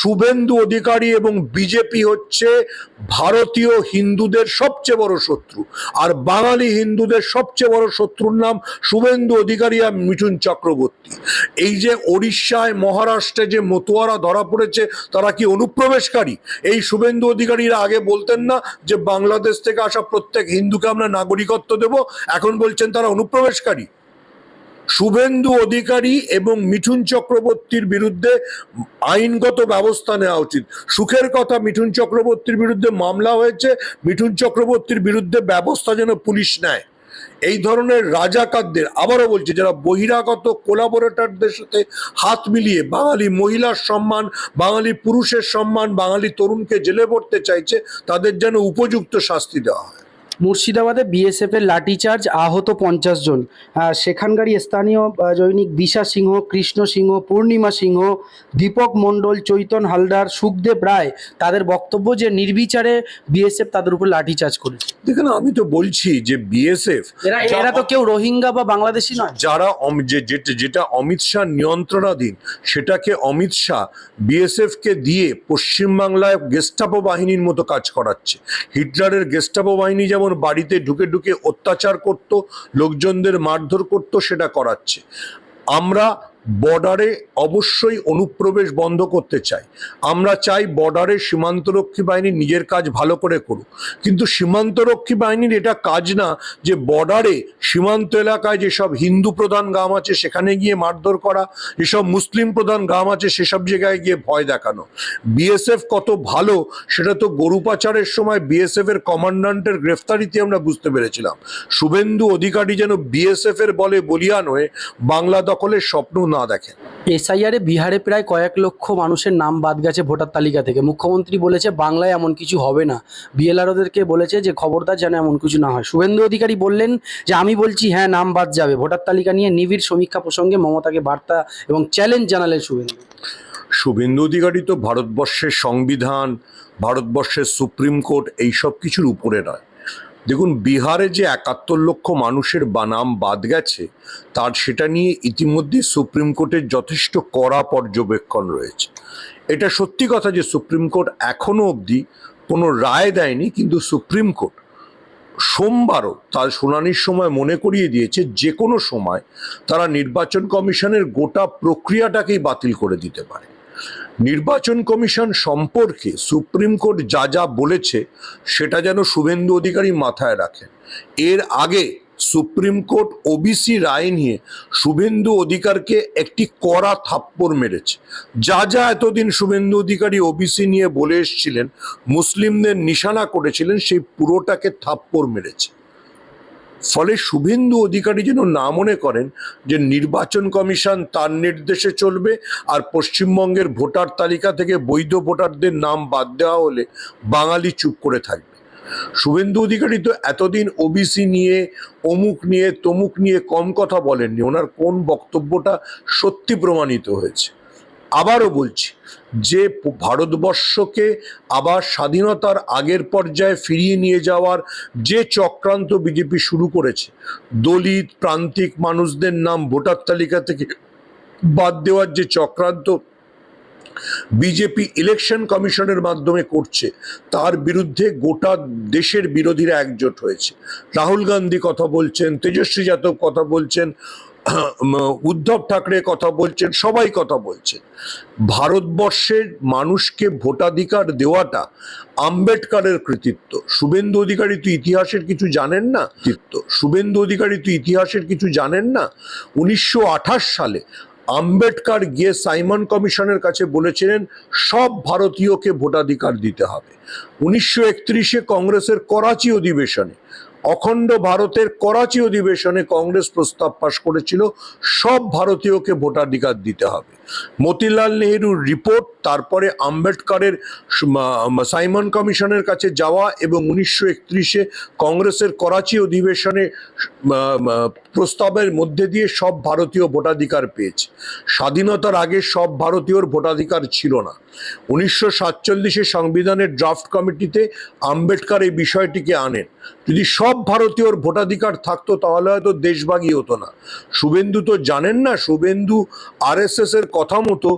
শুভেন্দু অধিকারী এবং বিজেপি হচ্ছে ভারতীয় হিন্দুদের সবচেয়ে বড় শত্রু। আর বাঙালি হিন্দুদের সবচেয়ে বড় শত্রুর নাম শুভেন্দু অধিকারী আর মিঠুন চক্রবর্তী। এই যে ওড়িশায়, মহারাষ্ট্রে যে মতুয়ারা ধরা পড়েছে, তারা কি অনুপ্রবেশকারী? এই শুভেন্দু অধিকারীরা আগে বলতেন না যে বাংলাদেশ থেকে আসা প্রত্যেক হিন্দুকে আমরা নাগরিকত্ব দেব, এখন বলছেন তারা অনুপ্রবেশকারী। শুভেন্দু অধিকারী এবং মিঠুন চক্রবর্তীর বিরুদ্ধে আইনগত ব্যবস্থা নেওয়া উচিত। সুখের কথা, মিঠুন চক্রবর্তীর বিরুদ্ধে মামলা হয়েছে। মিঠুন চক্রবর্তীর বিরুদ্ধে ব্যবস্থা যেন পুলিশ নেয়। এই ধরনের রাজাকারদের, আবারও বলছি, যারা বহিরাগত কোলাবোরেটরদের সাথে হাত মিলিয়ে বাঙালি মহিলার সম্মান, বাঙালি পুরুষের সম্মান, বাঙালি তরুণকে জেলে পড়তে চাইছে, তাদের যেন উপযুক্ত শাস্তি দেওয়া হয়। মুর্শিদাবাদে বিএসএফ এর লাঠিচার্জ আহত পঞ্চাশ জন। আহ, সেখানকারই স্থানীয় জৈনিক দিশা সিংহ কৃষ্ণ সিংহ পূর্ণিমা সিংহ দীপক মণ্ডল চৈতন হালদার সুখদেব রায় তাদের বক্তব্য যে নির্বিচারে বিএসএফ তাদের উপর লাঠিচার্জ করেছে। দেখুন আমি তো বলছি যে বিএসএফ এরা এরা তো কেউ রোহিঙ্গা বা বাংলাদেশি নয়। যারা যেটা- যেটা অমিত শাহ নিয়ন্ত্রণাধীন সেটাকে অমিত শাহ বিএসএফ কে দিয়ে পশ্চিমবাংলায় গেস্টাপো বাহিনীর মতো কাজ করাচ্ছে। হিটলারের গেস্টাপো বাহিনী যেমন বাড়িতে ঢুকে ঢুকে অত্যাচার করত লোকজনদের মারধর করত সেটা করাচ্ছে। আমরা বর্ডারে অবশ্যই অনুপ্রবেশ বন্ধ করতে চাই। আমরা চাই বর্ডারে সীমান্তরক্ষী বাহিনী নিজের কাজ ভালো করে করুক। কিন্তু সীমান্তরক্ষী বাহিনীর এটা কাজ না যে বর্ডারে সীমান্ত এলাকায় যেসব হিন্দু প্রধান গ্রাম আছে সেখানে গিয়ে মারধর করা, যেসব মুসলিম প্রধান গ্রাম আছে সেসব জায়গায় গিয়ে ভয় দেখানো। বিএসএফ কত ভালো সেটা তো গরু পাচারের সময় বিএসএফ এর কমান্ডান্টের গ্রেফতারিতে আমরা বুঝতে পেরেছিলাম। শুভেন্দু অধিকারী যেন বিএসএফ এর বলে বলিয়ান হয়ে বাংলা দখলের স্বপ্ন না দেখেন। এসআইআরে বিহারে প্রায় কয়েক লক্ষ মানুষের নাম বাদ গেছে ভোটার তালিকা থেকে। মুখ্যমন্ত্রী বলেছে বাংলায় এমন কিছু হবে না। বিএলআরওদেরকে বলেছে যে খবরদার যেন এমন কিছু না হয়। শুভেন্দু অধিকারী বললেন যে আমি বলছি হ্যাঁ নাম বাদ যাবে। ভোটার তালিকা নিয়ে নিবিড় সমীক্ষা প্রসঙ্গে মমতাকে বার্তা এবং চ্যালেঞ্জ জানালেন শুভেন্দু। শুভেন্দু অধিকারী তো ভারতবর্ষের সংবিধান ভারতবর্ষের সুপ্রিম কোর্ট এইসব কিছুর উপরে নয়। দেখুন, বিহারে যে একাত্তর লক্ষ মানুষের বানাম বাদ গেছে, তার সেটা নিয়ে ইতিমধ্যে সুপ্রিম কোর্টের যথেষ্ট কড়া পর্যবেক্ষণ রয়েছে। এটা সত্যি কথা যে সুপ্রিম কোর্ট এখনও অবধি কোনো রায় দেয়নি, কিন্তু সুপ্রিম কোর্ট সোমবারও তার শুনানির সময় মনে করিয়ে দিয়েছে, যে কোনো সময় তারা নির্বাচন কমিশনের গোটা প্রক্রিয়াটাকেই বাতিল করে দিতে পারে। নির্বাচন কমিশন সম্পর্কে সুপ্রিম কোর্ট যা যা বলেছে, সেটা যেন শুভেন্দু অধিকারী মাথায় রাখেন এর আগে সুপ্রিম কোর্ট ওবিসি রায় নিয়ে শুভেন্দু অধিকারকে একটি কড়া থাপ্পড় মেরেছে। যা যা এতদিন শুভেন্দু অধিকারী ওবিসি নিয়ে বলে এসছিলেন, মুসলিমদের নিশানা করেছিলেন, সেই পুরোটাকে থাপ্পড় মেরেছে। ফলে শুভেন্দু অধিকারী যেন না মনে করেন যে নির্বাচন কমিশন তার নির্দেশে চলবে আর পশ্চিমবঙ্গের ভোটার তালিকা থেকে বৈধ ভোটারদের নাম বাদ দেওয়া হলে বাঙালি চুপ করে থাকবে। শুভেন্দু অধিকারী তো এতদিন ওবিসি নিয়ে, অমুক নিয়ে, তমুক নিয়ে কম কথা বলেননি। ওনার কোন বক্তব্যটা সত্যি প্রমাণিত হয়েছে? আবারও বলছি, যে ভারতবর্ষকে আবার স্বাধীনতার আগের পর্যায়ে ফিরিয়ে নিয়ে যাওয়ার যে চক্রান্ত বিজেপি শুরু করেছে, দলিত প্রান্তিক মানুষদের নাম ভোটার তালিকা থেকে বাদ দেওয়ার যে চক্রান্ত বিজেপি ইলেকশন কমিশনের মাধ্যমে করছে, তার বিরুদ্ধে গোটা দেশের বিরোধীরা একজোট হয়েছে। রাহুল গান্ধী কথা বলছেন, তেজস্বী যাদব কথা বলছেন উদ্ধব ঠাকরে কথা বলছেন সবাই কথা বলছেন। ভারতবর্ষের মানুষকে ভোটাধিকার দেওয়াটা আম্বেদকারের কৃতিত্ব। শুভেন্দু অধিকারী তো ইতিহাসের কিছু জানেন না। কৃতিত্ব। শুভেন্দু অধিকারী তো ইতিহাসের কিছু জানেন না। উনিশশো আঠাশ সালে আম্বেদকার গিয়ে সাইমন কমিশনের কাছে বলেছিলেন সব ভারতীয়কে ভোটাধিকার দিতে হবে। উনিশশো একত্রিশে কংগ্রেসের করাচি অধিবেশনে অখণ্ড ভারতের করাচি অধিবেশনে কংগ্রেস প্রস্তাব পাশ করেছিল সব ভারতীয়কে ভোটাধিকার দিতে হবে। মতিলাল নেহরুর রিপোর্ট, তারপরে আম্বেদকরের সাইমন কমিশনের কাছে যাওয়া এবং উনিশশো একত্রিশে কংগ্রেসের করাচি অধিবেশনে প্রস্তাবের মধ্যে দিয়ে সব ভারতীয় ভোটাধিকার পেয়েছে। স্বাধীনতার আগে সব ভারতীয়র ভোটাধিকার ছিল না। উনিশশো সাতচল্লিশে সংবিধানের ড্রাফট কমিটিতে আম্বেদকর এই বিষয়টিকে আনেন। যদি সব ভারতীয়র ভোটাধিকার থাকতো, তাহলে হয়তো দেশভাগই হতো না। শুভেন্দু তো জানেন না, শুভেন্দু আরএসএস এর কথা মতো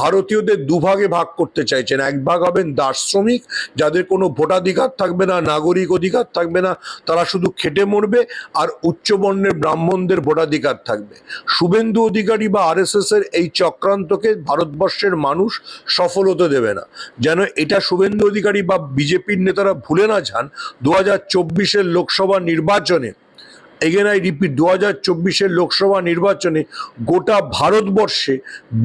ভারতীয়দের দুভাগে ভাগ করতে চাইছেন। এক ভাগ হবেন দাস শ্রমিক, যাদের কোনো ভোটাধিকার থাকবে না, নাগরিক অধিকার থাকবে না, তারা শুধু খেটে মরবে আর উচ্চবর্ণের ব্রাহ্মণদের ভোটাধিকার থাকবে। শুভেন্দু অধিকারী বা আরএসএস এর এই চক্রান্তকে ভারতবর্ষের মানুষ সফল হতে দেবে না। যেন এটা শুভেন্দু অধিকারী বা বিজেপির নেতারা ভুলে না যান, দু হাজার লোকসভা নির্বাচনে এগেন আই রিপিট দু হাজার চব্বিশের লোকসভা নির্বাচনে গোটা ভারতবর্ষে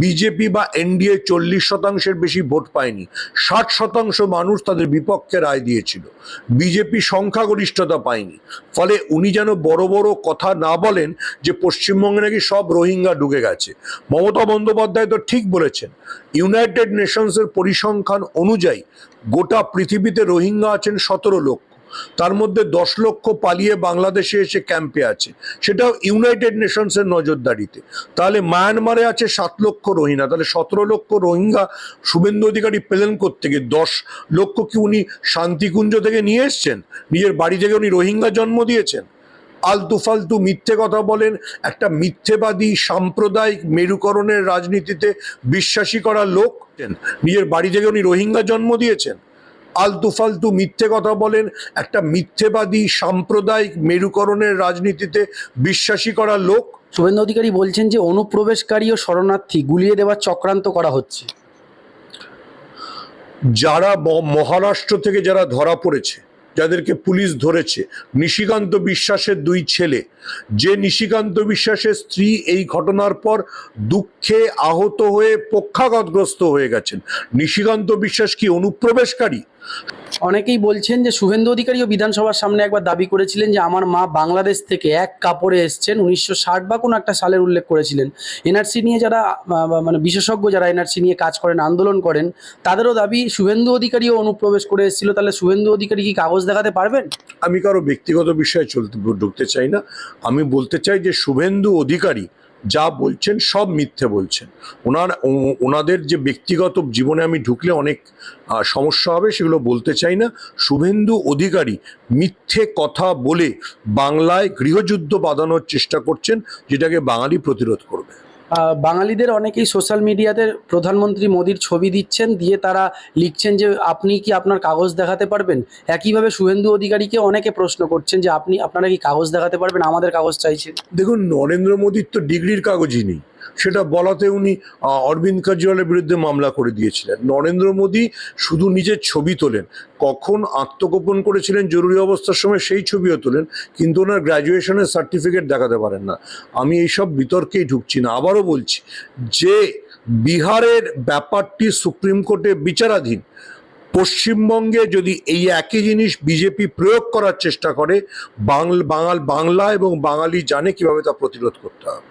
বিজেপি বা এনডিএ চল্লিশ শতাংশের বেশি ভোট পায়নি। ষাট শতাংশ মানুষ তাদের বিপক্ষে রায় দিয়েছিল। বিজেপি সংখ্যাগরিষ্ঠতা পায়নি। ফলে উনি যেন বড় বড় কথা না বলেন যে পশ্চিমবঙ্গে নাকি সব রোহিঙ্গা ঢুকে গেছে। মমতা বন্দ্যোপাধ্যায় তো ঠিক বলেছেন, ইউনাইটেড নেশনসের পরিসংখ্যান অনুযায়ী গোটা পৃথিবীতে রোহিঙ্গা আছেন সতেরো লক্ষ। তার মধ্যে দশ লক্ষ পালিয়ে বাংলাদেশে এসে ক্যাম্পে আছে। সেটাও ইউনাইটেড নেশনসের নজরদারিতে। তাহলে মায়ানমারে আছে সাত লক্ষ রোহিঙ্গা। তাহলে সতেরো লক্ষ রোহিঙ্গা শুভেন্দু অধিকারী পেলেন থেকে দশ লক্ষ কি উনি শান্তিকুঞ্জ থেকে নিয়ে এসছেন? নিজের বাড়ি থেকে উনি রোহিঙ্গা জন্ম দিয়েছেন? আলতু ফালতু মিথ্যে কথা বলেন, একটা মিথ্যেবাদী, সাম্প্রদায়িক, মেরুকরণের রাজনীতিতে বিশ্বাসী করা লোক নিজের বাড়ি থেকে উনি রোহিঙ্গা জন্ম দিয়েছেন। আলতু ফালতু মিথ্যে কথা বলেন একটা মিথ্যেবাদী সাম্প্রদায়িক মেরুকরণের রাজনীতিতে বিশ্বাসী করা লোক। শুভেন্দু অধিকারী বলছেন যে অনুপ্রবেশকারী ও শরণার্থী গুলিয়ে দেওয়ার চক্রান্ত করা হচ্ছে। যারা মহারাষ্ট্র থেকে যারা ধরা পড়েছে যাদেরকে পুলিশ ধরেছে নিশিকান্ত বিশ্বাসের দুই ছেলে যে নিশিকান্ত বিশ্বাসের স্ত্রী এই ঘটনার পর দুঃখে আহত হয়ে পক্ষাঘাতগ্রস্ত হয়ে গেছেন। নিশিকান্ত বিশ্বাস কি অনুপ্রবেশকারী? অনেকেই বলছেন যে শুভেন্দু অধিকারীও বিধানসভার সামনে একবার দাবি করেছিলেন যে আমার মা বাংলাদেশ থেকে এক কাপড়ে এসছেন, উনিশশো ষাট বা কোনো একটা সালের উল্লেখ করেছিলেন। এনআরসি নিয়ে যারা মানে বিশেষজ্ঞ যারা এনআরসি নিয়ে কাজ করেন, আন্দোলন করেন, তাদেরও দাবি শুভেন্দু অধিকারীও অনুপ্রবেশ করে এসেছিল, তাহলে শুভেন্দু অধিকারী কি কাগজ দেখাতে পারবেন? আমি কারও ব্যক্তিগত বিষয়ে চলতে ঢুকতে চাই না। আমি বলতে চাই যে শুভেন্দু অধিকারী যা বলছেন, সব মিথ্যে বলছেন। ওনার ওনাদের যে ব্যক্তিগত জীবনে আমি ঢুকলে অনেক সমস্যা হবে, সেগুলো বলতে চাই না। শুভেন্দু অধিকারী মিথ্যে কথা বলে বাংলায় গৃহযুদ্ধ বাঁধানোর চেষ্টা করছেন, যেটাকে বাঙালি প্রতিরোধ করবে। বাঙালিদের অনেকেই সোশ্যাল মিডিয়াতে প্রধানমন্ত্রী মোদীর ছবি দিচ্ছেন, দিয়ে তারা লিখছেন যে, আপনি কি আপনার কাগজ দেখাতে পারবেন? একইভাবে শুভেন্দু অধিকারীকে অনেকে প্রশ্ন করছেন যে, আপনি, আপনারা কি কাগজ দেখাতে পারবেন? আমাদের কাগজ চাইছেন। দেখুন, নরেন্দ্র মোদীর তো ডিগ্রির কাগজই নেই। সেটা বলাতে উনি অরবিন্দ কেজরিওয়ালের বিরুদ্ধে মামলা করে দিয়েছিলেন। নরেন্দ্র মোদী শুধু নিজের ছবি তোলেন। কখন আত্মগোপন করেছিলেন জরুরি অবস্থার সময় সেই ছবিও তোলেন, কিন্তু ওনার গ্র্যাজুয়েশনের সার্টিফিকেট দেখাতে পারেন না। আমি এইসব বিতর্কেই ঢুকছি না। আবারও বলছি, যে বিহারের ব্যাপারটি সুপ্রিম কোর্টে বিচারাধীন, পশ্চিমবঙ্গে যদি এই একই জিনিস বিজেপি প্রয়োগ করার চেষ্টা করে, বাংল, বাঙাল, বাংলা এবং বাঙালি জানে কীভাবে তা প্রতিরোধ করতে হবে।